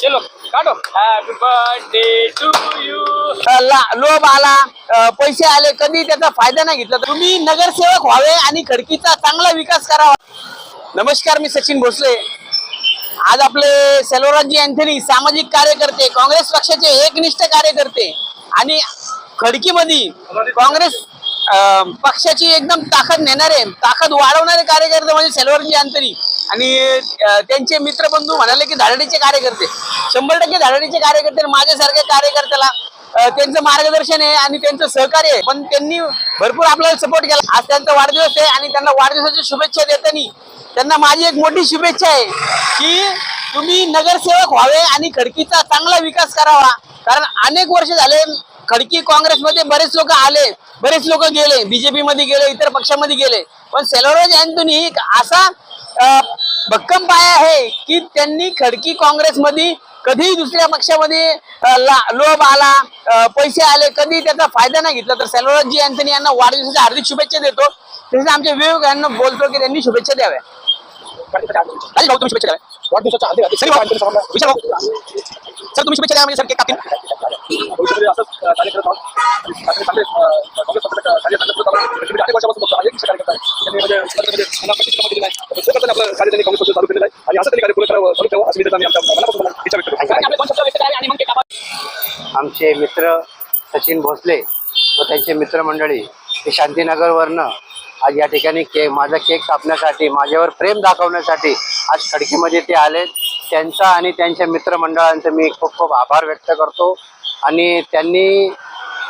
चलो काढो. Happy birthday to you ला- लोभ आला अ, पैसे आले कधी त्याचा फायदा नाही घेतला. तुम्ही नगरसेवक व्हावे आणि खडकीचा चांगला विकास करावा. नमस्कार मी सचिन भोसले. आज आपले सेल्वराजी अँथनी सामाजिक कार्यकर्ते काँग्रेस पक्षाचे एकनिष्ठ कार्यकर्ते आणि खडकीमध्ये काँग्रेस पक्षाची एकदम ताकद नेणारे ताकद वाढवणारे कार्यकर्ते म्हणजे सेल्वरजी अंतरी. आणि त्यांचे मित्रबंधू म्हणाले की धाडणीचे कार्यकर्ते. शंभर टक्के धाडणीचे कार्यकर्ते आणि माझ्यासारख्या कार्यकर्त्याला त्यांचं मार्गदर्शन आहे आणि त्यांचं सहकार्य आहे. पण त्यांनी भरपूर आपल्याला सपोर्ट केला. आज त्यांचा वाढदिवस आहे आणि त्यांना वाढदिवसाची शुभेच्छा देताना त्यांना माझी एक मोठी शुभेच्छा आहे की तुम्ही नगरसेवक व्हावे आणि खडकीचा चांगला विकास करावा. कारण अनेक वर्ष झाले खडकी काँग्रेसमध्ये बरेच लोक आले बरेच लोक गेले बीजेपी मध्ये गेले इतर पक्षामध्ये गेले. पण सेलोरोज अँथोनी असा भक्कम पाय आहे की त्यांनी खडकी काँग्रेसमध्ये कधीही दुसऱ्या पक्षामध्ये ला- लोभ आला पैसे आले कधी त्याचा फायदा नाही घेतला. तर सेल्वराजी अँथनी यांना वाढदिवसाच्या हार्दिक शुभेच्छा देतो. तसेच आमच्या विवेक यांना बोलतो की त्यांनी शुभेच्छा द्याव्या. शुभेच्छा द्याव्या. वाढदिवसाच्या सरी तुम्ही शुभेच्छा द्या म्हणजे सर केक. म्हणजे आमचे मित्र सचिन भोसले व त्यांचे मित्रमंडळी हे शांतीनगरवरनं आज या ठिकाणी केक माझा केक कापण्यासाठी माझ्यावर प्रेम दाखवण्यासाठी आज खडकीमध्ये ते आले त्यांचा आणि त्यांच्या मित्रमंडळांचा मी खूप खूप आभार व्यक्त करतो. आणि त्यांनी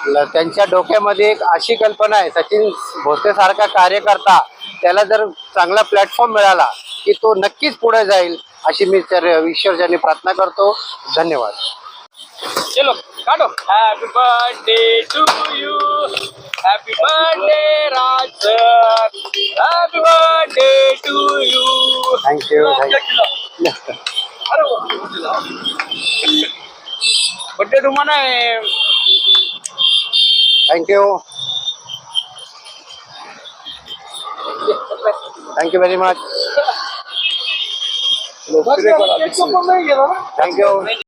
त्यांच्या डोक्यामध्ये एक अशी कल्पना आहे सचिन भोसलेसारखा कार्यकर्ता त्याला जर चांगला प्लॅटफॉर्म मिळाला की तो नक्कीच पुढे जाईल अशी मी तर ईश्वरच्याने प्रार्थना करतो. धन्यवाद. चलो काढो. Happy birthday to you happy birthday Raj. Happy birthday to you thank you thank you birthday तुम्हाला thank you thank you very much thank you